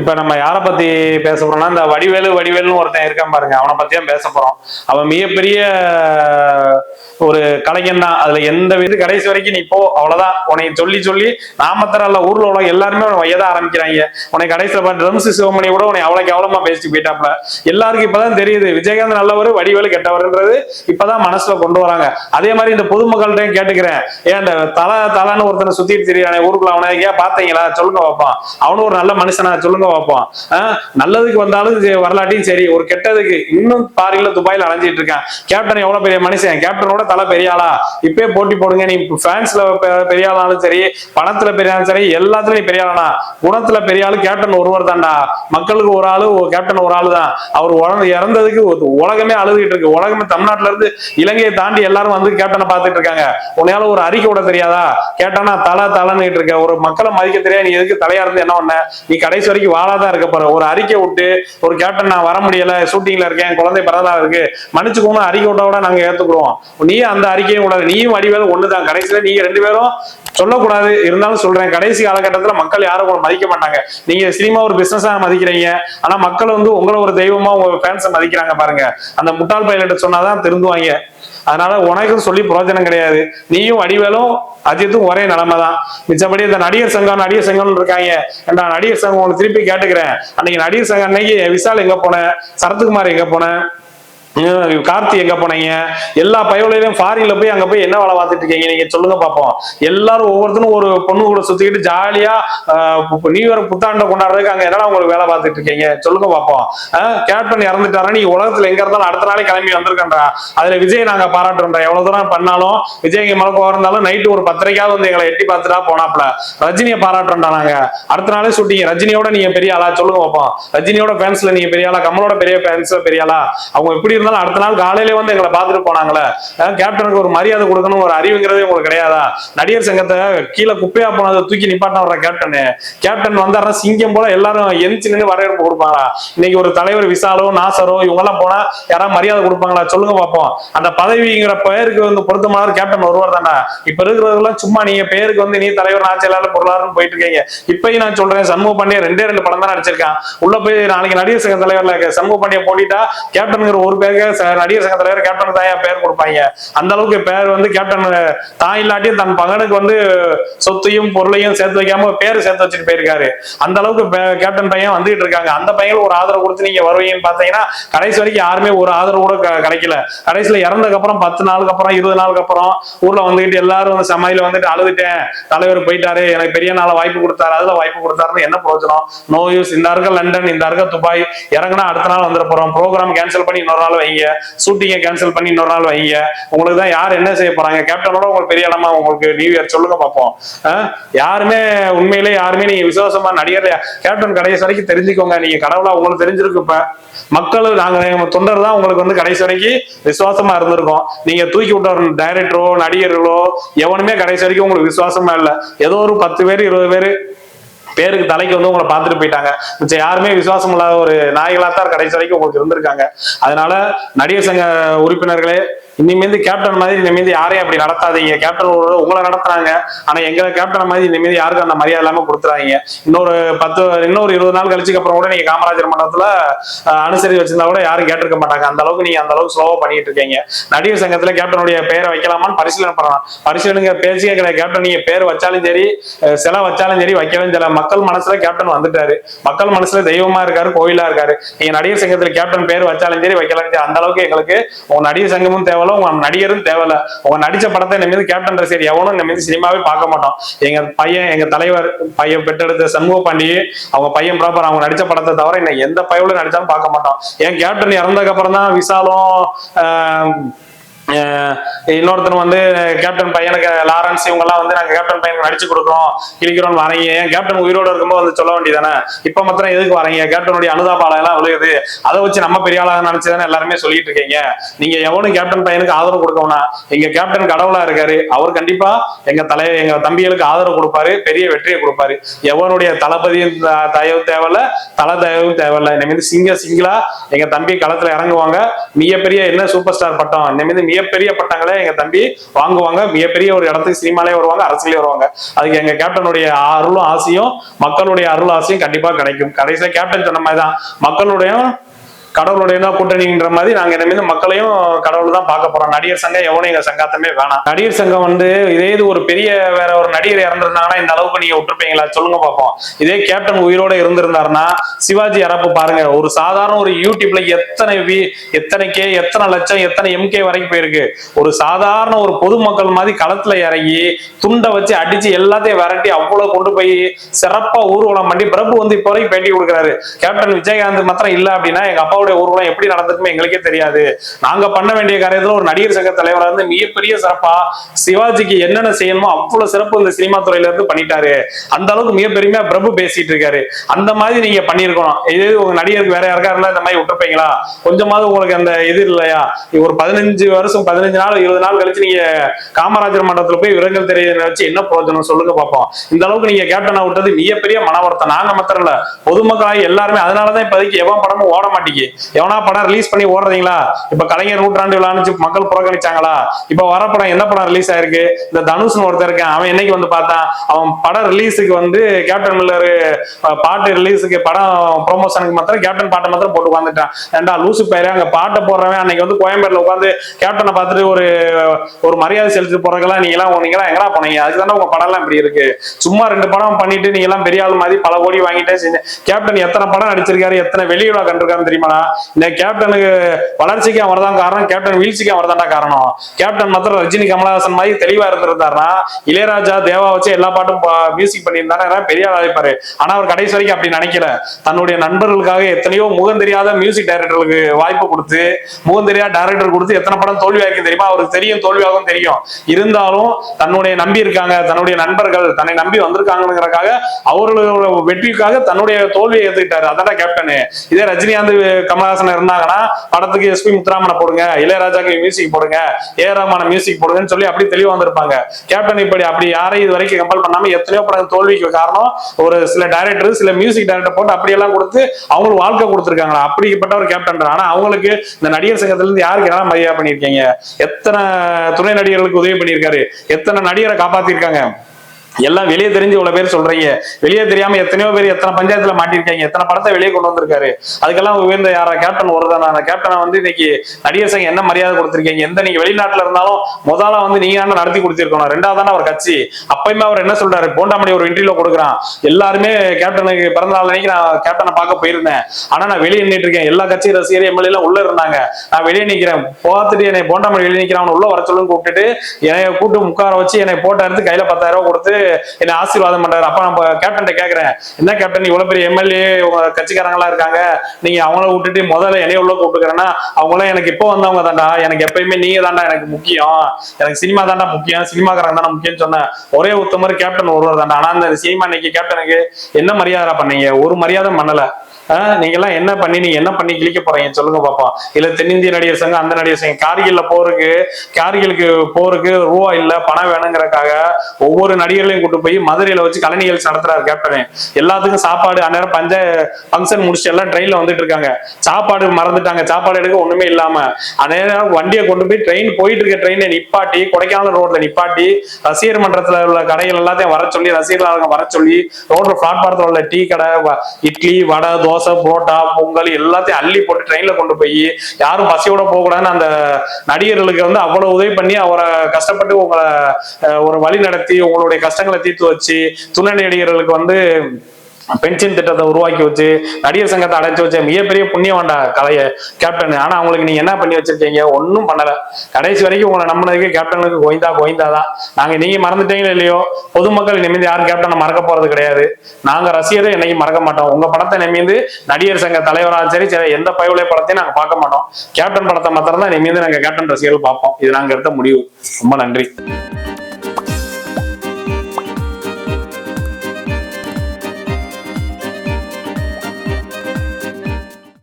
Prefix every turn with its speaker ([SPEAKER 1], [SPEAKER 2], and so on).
[SPEAKER 1] இப்ப நம்ம யாரை பத்தி பேச போறோம்னா இந்த வடிவேலு வடிவேலுன்னு ஒருத்தன் இருக்கான் பாருங்க. அவனை பத்தி தான் பேச போறோம். அவன் மிகப்பெரிய ஒரு கலைஞன் தான். அதுல எந்த வித கடைசி வரைக்கும் நீ போ. அவ்வளவுதான். உன்னை சொல்லி சொல்லி நாமத்தர இல்ல ஊர்ல உள்ள எல்லாருமே உன வையத ஆரம்பிக்கிறாங்க. உனக்கு கடைசியில பார்த்து ட்ரம்ஸ் சிவமணி கூட உனக்கு அவ்வளவு கேவலமா பேசிட்டு போயிட்டாப்ல எல்லாருக்கும் இப்பதான் தெரியுது விஜயகாந்த் நல்லவர் வடிவேலு கெட்டவர்ன்றது இப்பதான் மனசுல கொண்டு வராங்க. அதே மாதிரி இந்த பொதுமக்கள்கிட்ட கேட்டுக்கிறேன். ஏன் இந்த தலை தலைன்னு ஒருத்தனை சுத்திட்டு தெரியானே ஊருக்குள்ள அவனை ஏன் பாத்தீங்களா சொல்லுங்க பார்ப்பான் அவனும் ஒரு நல்ல மனுஷனா சொல்லுங்க பார்ப்போம். ஆஹ் நல்லதுக்கு வந்தாலும் வரலாட்டையும் சரி ஒரு கெட்டதுக்கு இன்னும் பாரில துபாயில அலைஞ்சிட்டு இருக்கான். கேப்டன் எவ்வளவு பெரிய மனுஷன்? கேப்டனோட தலை பெரிய ஆளா? இப்பே போட்டி போடுங்க நீ ஃபேன்ஸ்ல பெரிய ஆளாலும் சரி பணத்துல பெரிய ஆளும் சரி எல்லாத்துலயும் நீ பெரிய ஆளானா? குணத்துல பெரிய ஆளு கேப்டன் ஒருவர் தான்டா. மக்களுக்கு ஒரு ஆளு கேப்டன் ஒரு ஆளு தான். அவர் உடனே இறந்ததுக்கு உலகமே அழுதுகிட்டு இருக்கு. உலகமே தமிழ்நாட்டுல இருந்து இலங்கையை தாண்டி எல்லாரும் வந்து கேப்டனை பார்த்துட்டு இருக்காங்க. உன்னையால ஒரு அறிக்கை விட தெரியாதா? கேட்டானா தலை தலைன்னு இருக்க. ஒரு மக்களை மதிக்க தெரியாது. நீ எதுக்கு தலையா இருந்து என்ன பண்ண? நீ கடைசி வரைக்கும் வாழாதான் இருக்க போற ஒரு அறிக்கை விட்டு ஒரு கேப்டன் நான் வர முடியல ஷூட்டிங்ல இருக்கேன் குழந்தை பிறந்தா இருக்கு மன்னிச்சுக்கோங்க அறிக்கை விட்டா கூட நாங்க ஏத்துக்குறோம் நீயும் அந்த அறிக்கையும் கூடாது நீயும் வடிவேலும் ஒண்ணுதான். கடைசியில நீங்க ரெண்டு பேரும் சொல்லக்கூடாது. இருந்தாலும் சொல்றேன் கடைசி காலகட்டத்துல மக்கள் யாரும் உங்களை மதிக்க மாட்டாங்க. நீங்க சினிமா ஒரு பிசினஸா மதிக்கிறீங்க. ஆனா மக்கள் வந்து உங்களை ஒரு தெய்வமா உங்க ஃபேன்ஸை மதிக்கிறாங்க பாருங்க. அந்த முட்டாள் பையன்கிட்ட சொன்னாதான் திருந்துவாங்க. அதனால உனக்கும் சொல்லி பிரயோஜனம் கிடையாது. நீயும் வடிவேலும் அஜித்தும் ஒரே நிலைமை தான் மிச்சபடி இந்த நடிகர் சங்கம் நடிகர் சங்கம்னு இருக்காங்க. நான் நடிகர் சங்கம் உங்களுக்கு திருப்பி கேட்டுக்கிறேன். அன்னைக்கு நடிகர் சங்கம் அன்னைக்கு விசால் எங்க போனேன் சரத்குமார் எங்க போனேன் கார்த்தி எங்க போனீங்க? எல்லா பயவுலையும் ஃபாரின்ல போய் அங்க போய் என்ன வேலை பார்த்துட்டு இருக்கீங்க? நீங்க சொல்லுங்க பாப்போம். எல்லாரும் ஒவ்வொருத்தரும் ஒரு பொண்ணு கூட சுத்திக்கிட்டு ஜாலியா நியூ இயர் புத்தாண்டை கொண்டாடுறதுக்கு அங்க என்னடா உங்களுக்கு வேலை பார்த்துட்டு இருக்கீங்க? சொல்லுங்க பாப்போம். ஆஹ், கேப்டன் இறந்துட்டாரா? நீ உலகத்துல எங்க இருந்தாலும் அடுத்த நாளே கிளம்பி வந்திருக்கன்றா. அதுல விஜய் நாங்க பாராட்டுறோம்டா எவ்வளவு தூரம் பண்ணாலும் விஜய் இங்க மலக்கு இருந்தாலும் நைட்டு ஒரு பத்திரிக்கையாவது வந்து எங்களை எட்டி பார்த்துட்டா போனாப்ல ரஜினியை பாராட்டுறோம்டா நாங்க. அடுத்த நாளே சுட்டிங்க ரஜினியோட நீங்க பெரிய ஆளா? சொல்லுங்க பாப்போம். ரஜினியோட ஃபேன்ஸ்ல நீங்க பெரிய ஆளா? கமலோட பெரிய ஃபேன்ஸ்ல பெரிய ஆளா? அவங்க எப்படி இருந்தாலும் அடுத்த நாள் காலையில வந்து எங்களை பார்த்துட்டு போனாங்களே. கேப்டனுக்கு ஒரு மரியாதை கொடுக்கணும் ஒரு அறிவுங்கிறதே உங்களுக்கு கிடையாதா? நடிகர் சங்கத்தை கீழே குப்பையா போனதை தூக்கி நிப்பாட்ட வர்ற கேப்டனு கேப்டன் வந்தாருன்னா சிங்கம் போல எல்லாரும் எந்திச்சு நின்று வரவேற்பு கொடுப்பாங்களா? இன்னைக்கு ஒரு தலைவர் விசாலோ நாசரோ இவங்க எல்லாம் போனா யாராவது மரியாதை கொடுப்பாங்களா? சொல்லுங்க பார்ப்போம் அந்த பதவிங்கிற பெயருக்கு வந்து பொருத்தமான கேப்டன் ஒருவர் தானே இப்ப இருக்கிறதெல்லாம் சும்மா நீங்க பேருக்கு வந்து நீ தலைவர் ஆட்சியாளர் பொருளாதாரம் போயிட்டு இருக்கீங்க. இப்பயும் நான் சொல்றேன் சண்முக பாண்டிய ரெண்டே ரெண்டு படம் தான் நடிச்சிருக்கான். உள்ள போய் நாளைக்கு நடிகர் சங்க தலைவர்ல சண்முக பாண்டிய போட்டிட்டா கேப்டனுங்கிற ஒரு பேர் பேருக்கு நடிகர் சங்க தலைவர் கேப்டன் தாயா பேர் கொடுப்பாங்க. அந்த அளவுக்கு பேர் வந்து கேப்டன் தான் இல்லாட்டியும் தன் பகனுக்கு வந்து சொத்தையும் பொருளையும் சேர்த்து வைக்காம பேர் சேர்த்து வச்சுட்டு போயிருக்காரு. அந்த அளவுக்கு கேப்டன் பையன் வந்துகிட்டு இருக்காங்க. அந்த பையனுக்கு ஒரு ஆதரவு கொடுத்து நீங்க வருவீங்கன்னு பாத்தீங்கன்னா கடைசி வரைக்கும் யாருமே ஒரு ஆதரவு கூட க- கிடைக்கல. கடைசியில இறந்ததுக்கு அப்புறம் பத்து நாளுக்கு அப்புறம் இருபது நாளுக்கு அப்புறம் ஊர்ல வந்துகிட்டு எல்லாரும் வந்து சமையல வந்துட்டு அழுதுட்டேன். தலைவர் போயிட்டாரு. எனக்கு பெரிய நாள வாய்ப்பு கொடுத்தாரு. அதுல வாய்ப்பு கொடுத்தாருன்னு என்ன பிரயோஜனம்? நோ யூஸ் இந்த இருக்க லண்டன் இந்த இருக்க துபாய். இறங்குனா அடுத்த நாள் வந்துட போறோம். ப்ரோக்ராம் கேன்சல் பண்ணி இன்னொரு நாள் வைங்க. ஷூட்டிங்கை கேன்சல் பண்ணி இன்னொரு நாள் வைங்க. உங்களுக்கு தான் யார் என்ன செய்ய போறாங்க? கேப்டனோட உங்களுக்கு பெரிய இடமா உங்களுக்கு நியூ இயர் சொல்லுங்க பார்ப்போம். யாருமே உண்மையிலே யாருமே நீங்க விசுவாசமா நடிகர் கேப்டன் கடைசி வரைக்கும் தெரிஞ்சுக்கோங்க. நீங்க கடவுளா உங்களுக்கு தெரிஞ்சிருக்கு இப்ப. மக்கள் நாங்க தொண்டர் தான் உங்களுக்கு வந்து கடைசி வரைக்கும் விசுவாசமா இருந்திருக்கோம். நீங்க தூக்கி விட்ட டைரக்டரோ நடிகர்களோ எவனுமே கடைசி வரைக்கும் உங்களுக்கு விசுவாசமா இல்ல. ஏதோ ஒரு பத்து பேர் இருபது பேர் பேருக்கு தலைக்கு வந்து உங்களை பார்த்துட்டு போயிட்டாங்க. மிச்சம் யாருமே விசுவாசம் இல்லாத ஒரு நாய்களாக தான் கடைசி வரைக்கும் உங்களுக்கு இருந்திருக்காங்க. அதனால நடிகர் சங்க உறுப்பினர்களே இனிமேந்து கேப்டன் மாதிரி இனிமேந்து யாரையும் அப்படி நடத்தாதீங்க. கேப்டன் உங்களை நடத்துறாங்க. ஆனா எங்களை கேப்டன் மாதிரி இனிமேந்து யாருக்கும் அந்த மரியாதை இல்லாம கொடுத்துறாங்க. இன்னொரு பத்து இன்னொரு இருபது நாள் கழிச்சுக்கு அப்புறம் கூட நீங்க காமராஜர் மன்றத்துல அனுசரி அனுசரித்து வச்சிருந்தா கூட யாரும் கேட்டிருக்க மாட்டாங்க. அந்த அளவுக்கு நீங்க அந்த அளவுக்கு ஸ்லோவா பண்ணிட்டு இருக்கீங்க. நடிகர் சங்கத்துல கேப்டனுடைய பேரை வைக்கலாமான்னு பரிசீலனை பண்ணலாம். பரிசீலனைங்க பேசியே கிடையாது கேப்டன் நீங்க பேர் வச்சாலும் சரி சில சிலை வச்சாலும் சரி வைக்கலும் சில மக்கள் மனசுல கேப்டன் வந்துட்டாரு. மக்கள் மனசுல தெய்வமா இருக்காரு கோயிலா இருக்காரு. நீங்க நடிகர் சங்கத்துல கேப்டன் பேர் வச்சாலும் சரி வைக்கலாம் சரி அந்த அளவுக்கு எங்களுக்கு உங்க நடிகர் சங்கமும் தேவை. தேவையில்ல உங்க நடிகரும் தேவையில்ல. உங்க நடிச்ச படத்தை என்ன மீது கேப்டன் ரசிகர் எவனும் இந்த மீது சினிமாவே பார்க்க மாட்டோம் எங்க பையன் எங்க தலைவர் பையன் பெற்றெடுத்த சண்முக பாண்டியே அவங்க பையன் ப்ராப்பர் அவங்க நடிச்ச படத்தை தவிர என்ன எந்த பயவுல நடிச்சாலும் பார்க்க மாட்டோம் ஏன் கேப்டன் இறந்ததுக்கு அப்புறம் தான் விசாலும் ஆஹ், இன்னொருத்தர் வந்து கேப்டன் பையனுக்கு லாரன்ஸ் இவங்கெல்லாம் வந்து நாங்கள் கேப்டன் பையனுக்கு நடிச்சு கொடுக்குறோம் கிழிக்கிறோம் வரீங்க ஏன் கேப்டன் உயிரோட இருக்கும்போது வந்து சொல்ல வேண்டியதானே இப்ப மாத்திரம் எதுக்கு வரீங்க கேப்டனுடைய அனுதாபாலம் எல்லாம் விழுகுது. அதை வச்சு நம்ம பெரிய ஆளாக நினைச்சுதானே எல்லாருமே சொல்லிட்டு இருக்கீங்க. நீங்க எவனும் கேப்டன் பையனுக்கு ஆதரவு கொடுக்கணும்னா எங்க கேப்டன் கடவுளா இருக்காரு. அவர் கண்டிப்பா எங்க தலை எங்க தம்பிகளுக்கு ஆதரவு கொடுப்பாரு பெரிய வெற்றியை கொடுப்பாரு. எவனுடைய தளபதியும் த- தயவு தேவையில்ல தலை தயவும் தேவையில்ல. இனிமேல் சிங்க சிங்கிளா எங்க தம்பி களத்துல இறங்குவாங்க. மிகப்பெரிய என்ன சூப்பர் ஸ்டார் பட்டம்? இனிமேல் மிகப்பெரிய பட்டங்களை எங்க தம்பி வாங்குவாங்க. மிகப்பெரிய ஒரு இடத்துக்கு சினிமாலே வருவாங்க அரசியலே வருவாங்க. அதுக்கு எங்க கேப்டனுடைய அருளும் ஆசையும் மக்களுடைய அருள் ஆசையும் கண்டிப்பா கிடைக்கும். கடைசியா கேப்டன் சொன்ன மாதிரி தான் மக்களுடைய கடவுளுடைய தான் கூட்டணின்ற மாதிரி நாங்க இனிமேல் மக்களையும் கடவுள் தான் பார்க்க போறோம். நடிகர் சங்கம் எவனும் எங்க சங்கத்தமே வேணாம். நடிகர் சங்கம் வந்து இதே இது ஒரு பெரிய வேற ஒரு நடிகர் இறந்திருந்தாங்கன்னா இந்த அளவுக்கு நீங்க விட்டுருப்பீங்களா? சொல்லுங்க பார்ப்போம். இதே கேப்டன் உயிரோட இருந்திருந்தாருன்னா சிவாஜி இறப்பு பாருங்க. ஒரு சாதாரண ஒரு யூடியூப்ல எத்தனை வி எத்தனை கே எத்தனை லட்சம் எத்தனை எம்கே வரைக்கும் போயிருக்கு. ஒரு சாதாரண ஒரு பொதுமக்கள் மாதிரி களத்துல இறங்கி துண்டை வச்சு அடிச்சு எல்லாத்தையும் விரட்டி அவ்வளவு கொண்டு போய் சிறப்பா ஊர்வலம் பண்ணி பிரபு வந்து இப்போ வரைக்கும் பேட்டி கொடுக்குறாரு. கேப்டன் விஜயகாந்த் மாத்திரம் இல்ல அப்படின்னா எங்க அப்பாவுடைய ஊர்வலம் எப்படி நடந்திருக்குமே எங்களுக்கே தெரியாது. நாங்க பண்ண வேண்டிய காரியத்துல ஒரு நடிகர் சங்க தலைவரா இருந்து மிகப்பெரிய சிறப்பா சிவாஜிக்கு என்னென்ன செய்யணுமோ அவ்வளவு சிறப்பு இந்த சினிமா துறையில இருந்து பண்ணிட்டாரு. அந்த அளவுக்கு மிக பெருமையா பிரபு பேசிட்டு இருக்காரு. அந்த மாதிரி நீங்க பண்ணிருக்கணும் இது உங்க நடிகருக்கு வேற யாருக்கா இருந்தா இந்த மாதிரி விட்டுருப்பீங்களா? கொஞ்சமாவது உங்களுக்கு அந்த இது இல்லையா? ஒரு பதினஞ்சு வருஷம் பதினஞ்சு நாள் இருபது நாள் கழிச்சு நீங்க காமராஜர் மண்டபத்துல போய் விரங்கல் தெரிய வச்சு என்ன பிரயோஜனம் சொல்லுங்க பார்ப்போம் இந்த அளவுக்கு நீங்க கேப்டனா விட்டது மிகப்பெரிய மன வருத்தம் நாங்க மாத்திரம் இல்ல பொதுமக்களாக எல்லாருமே அதனாலதான் இப்போதைக்கு எவன் படமும் ஓட மாட்டேங்குது. எவனா படம் ரிலீஸ் பண்ணி ஓடுறீங்களா? இப்ப கலைஞர் நூற்றாண்டு விழான்னு மக்கள் புறக்கணிச்சாங்களா? இப்ப வர படம் என்ன படம் ரிலீஸ் ஆயிருக்கு? இந்த தனுஷ்னு ஒருத்தர் இருக்கேன் அவன் என்னைக்கு வந்து பார்த்தான்? அவன் படம் ரிலீஸுக்கு வந்து கேப்டன் மில்லர் பாட்டு ரிலீஸுக்கு படம் ப்ரொமோஷனுக்கு மாத்திரம் கேப்டன் பாட்டை மாத்திரம் போட்டு உட்காந்துட்டான் ஏண்டா லூசு பயிர அங்க பாட்டை போடுறவன் அன்னைக்கு வந்து கோயம்பேடுல உட்காந்து கேப்டனை பார்த்துட்டு ஒரு ஒரு மரியாதை செலுத்தி போறதுக்கெல்லாம் நீங்க எல்லாம் நீங்க எல்லாம் எங்கடா போனீங்க? அதுதானே உங்க படம் எல்லாம் இப்படி இருக்கு. சும்மா ரெண்டு படம் பண்ணிட்டு நீங்க எல்லாம் பெரிய ஆள் மாதிரி பல கோடி வாங்கிட்டே செஞ்சேன் கேப்டன் எத்தனை படம் நடிச்சிருக்காரு எத்தனை வெளியுலா கண்டிருக்காருன்னு தெரியுமாடா? இந்த கேப்டனுக்கு வளர்ச்சிக்கு அவர் தான் காரணம் கேப்டன் வீழ்ச்சிக்கு அவர் தான்டா காரணம். கேப்டன் மாத்திரம் ரஜினி கமலஹாசன் மாதிரி தெளிவா இருந்திருந்தாருன்னா இளையராஜா தேவா வச்சு எல்லா பாட்டும் மியூசிக் பண்ணியிருந்தாரு பெரிய ஆள் அழைப்பாரு ஆனா அவர் கடைசி வரைக்கும் அப்படி நினைக்கல. தன்னுடைய நண்பர்களுக்காக எத்தனையோ முகம் தெரியாத மியூசிக் டைரக்டர்களுக்கு வாய்ப்பு கொடுத்து முகம் தெரியாத டைரக்டர் கொடுத்து எத்தனை படம் தோல்வியாயிருக்கு தெரியுமா? அவருக்கு தெரியும் தோல்வியாகவும் தெரியும். இருந்தாலும் தன்னுடைய நம்பி இருக்காங்க தன்னுடைய நண்பர்கள் தன்னை நம்பி வந்திருக்காங்கிறக்காக அவர்களோட வெற்றிக்காக தன்னுடைய தோல்வியை ஏத்துக்கிட்டாரு. அதான் கேப்டனு. இதே ரஜினிகாந்த் கமலஹாசன் இருந்தாங்கன்னா படத்துக்கு எஸ்பி முத்துராமனை போடுங்க இளையராஜாக்கு மியூசிக் போடுங்க ஏ ரஹ்மான மியூசிக் போடுங்கன்னு சொல்லி அப்படி தெளிவா வந்திருப்பாங்க. கேப்டன் இப்படி அப்படி யாரையும் இது வரைக்கும் கம்பல் பண்ணாம எத்தனையோ படம் தோல்விக்கு காரணம் ஒரு சில டைரக்டர் சில மியூசிக் டைரக்டர் போட்டு அப்படியெல்லாம் கொடுத்து அவங்களுக்கு வாழ்க்கை கொடுத்துருக்காங்களா? அப்படிப்பட்ட ஒரு கேப்டன் ஆனா அவங்களுக்கு இந்த நடிகர் சங்கத்துல இருந்து யாருக்கு என்ன மரியாதை பண்ணிருக்கீங்க எத்தனை துணை நடிகர்களுக்கு உதவி பண்ணியிருக்காரு? எத்தனை நடிகரை காப்பாத்திருக்காங்க எல்லாம் வெளியே தெரிஞ்சு இவ்வளவு பேர் சொல்றீங்க. வெளியே தெரியாம எத்தனையோ பேர் எத்தனை பஞ்சாயத்துல மாட்டிருக்காங்க எத்தனை படத்தை வெளியே கொண்டு வந்திருக்காரு. அதுக்கெல்லாம் உயர்ந்த யாரா? கேப்டன் ஒருதானா? அந்த கேப்டனை வந்து இன்னைக்கு நடிகர் சங்கம் என்ன மரியாதை கொடுத்திருக்கீங்க? எந்த நீங்க வெளிநாட்டுல இருந்தாலும் முதல்ல வந்து நீங்க தானே நடத்தி கொடுத்திருக்கணும். ரெண்டாவது அவர் கட்சி. அப்பயுமே அவர் என்ன சொல்றாரு? போண்டாமணி ஒரு இன்டர்வியூல கொடுக்குறான். எல்லாருமே கேப்டனுக்கு பிறந்த நாள் அன்னைக்கு நான் கேப்டனை பார்க்க போயிருந்தேன். ஆனா நான் வெளியே நின்றுட்டு இருக்கேன். எல்லா கட்சி ரசிகர் எம்எல்ஏ எல்லாம் உள்ள இருந்தாங்க. நான் வெளியே நிக்கிறேன். பார்த்துட்டு என்னை போண்டாமணி வெளியே நிக்கிறான் உள்ள வர சொல்லுன்னு கூப்பிட்டுட்டு என்னை கூட்டு உட்கார வச்சு என்னை போட்டோ எடுத்து கையில பத்தாயிரம் ரூபாய் கொடுத்து என்ன ஆசீர்வாதம் பண்றாரு. அப்ப நம்ம கேப்டன் கேக்குறேன் என்ன கேப்டன் இவ்வளவு பெரிய எம்எல்ஏ உங்க கட்சிக்காரங்களா இருக்காங்க. நீங்க அவங்கள விட்டுட்டு முதல்ல என்னைய உள்ள கூப்பிட்டுக்கிறேன்னா அவங்களாம் எனக்கு இப்போ வந்தவங்க தாண்டா எனக்கு எப்பயுமே நீங்க தாண்டா எனக்கு முக்கியம். எனக்கு சினிமா தாண்டா முக்கியம். சினிமாக்காரங்க தானே முக்கியம் சொன்னேன். ஒரே உத்தமர் கேப்டன் ஒருவர் தாண்டா ஆனா அந்த சினிமா இன்னைக்கு கேப்டனுக்கு என்ன மரியாதை பண்ணீங்க? ஒரு மரியாதை பண்ணல. நீங்க எல்லாம் என்ன பண்ணி நீங்க என்ன பண்ணி கிழிக்க போறீங்க? சொல்லுங்க பாப்போம். இல்ல தென்னிந்திய நடிகர் சங்கம் அந்த நடிகர் சங்கம் கார்கில்ல போருக்கு கார்கிலுக்கு போருக்கு ரூபா இல்ல பணம் வேணுங்கிறக்காக ஒவ்வொரு நடிகர்களையும் கூட்டு போய் மதுரையில வச்சு கலை நிகழ்ச்சி நடத்துறாரு கேப்டனே. எல்லாத்துக்கும் சாப்பாடு அந்நேரம் பஞ்ச ஃபங்க்ஷன் முடிச்சு எல்லாம் ட்ரெயின்ல வந்துட்டு இருக்காங்க. சாப்பாடு மறந்துட்டாங்க. சாப்பாடு எடுக்க ஒண்ணுமே இல்லாம. அந்நேரம் வண்டியை கொண்டு போய் ட்ரெயின் போயிட்டு இருக்க ட்ரெயினை நிப்பாட்டி கொடைக்கானல் ரோட்ல நிப்பாட்டி ரசிகர் மன்றத்துல உள்ள கடைகள் எல்லாத்தையும் வர சொல்லி ரசிகர்கள் வர சொல்லி ரோட்ல பிளாட்பாரத்துல உள்ள டீ கடை வ- இட்லி வடை தோசை புரோட்டா பொங்கல் எல்லாத்தையும் அள்ளி போட்டு ட்ரெயின்ல கொண்டு போய் யாரும் பசியோட போக கூடாதுன்னு அந்த நடிகர்களுக்கு வந்து அவ்வளவு உதவி பண்ணி அவரை கஷ்டப்பட்டு உங்களை ஒரு வழி நடத்தி உங்களுடைய கஷ்டங்களை தீர்த்து வச்சு துணை நடிகர்களுக்கு வந்து பென்ஷன் திட்டத்தை உருவாக்கி வச்சு நடிகர் சங்கத்தை அடைச்சு வச்ச மிகப்பெரிய புண்ணியவாண்டா கலைய கேப்டன் ஆனா அவங்களுக்கு நீங்க என்ன பண்ணி வச்சிருக்கீங்க? ஒன்றும் பண்ணல. கடைசி வரைக்கும் உங்களை நம்பினதுக்கு கேப்டனுக்கு கொய்ந்தா கோய்ந்தா தான். நாங்க நீங்க மறந்துட்டீங்களோ இல்லையோ பொதுமக்கள் நிமிந்து யாரும் கேப்டனை மறக்க போறது கிடையாது. நாங்க ரசிகரை என்னைக்கு மறக்க மாட்டோம். உங்க படத்தை நிமிந்து நடிகர் சங்க தலைவராக சரி சரி எந்த பயவுளை படத்தையும் நாங்க பார்க்க மாட்டோம். கேப்டன் படத்தை மாத்திரம் தான் நிமிந்து நாங்க கேப்டன் ரசிகர்கள் பார்ப்போம். இது நாங்க எடுத்த முடிவு. ரொம்ப நன்றி.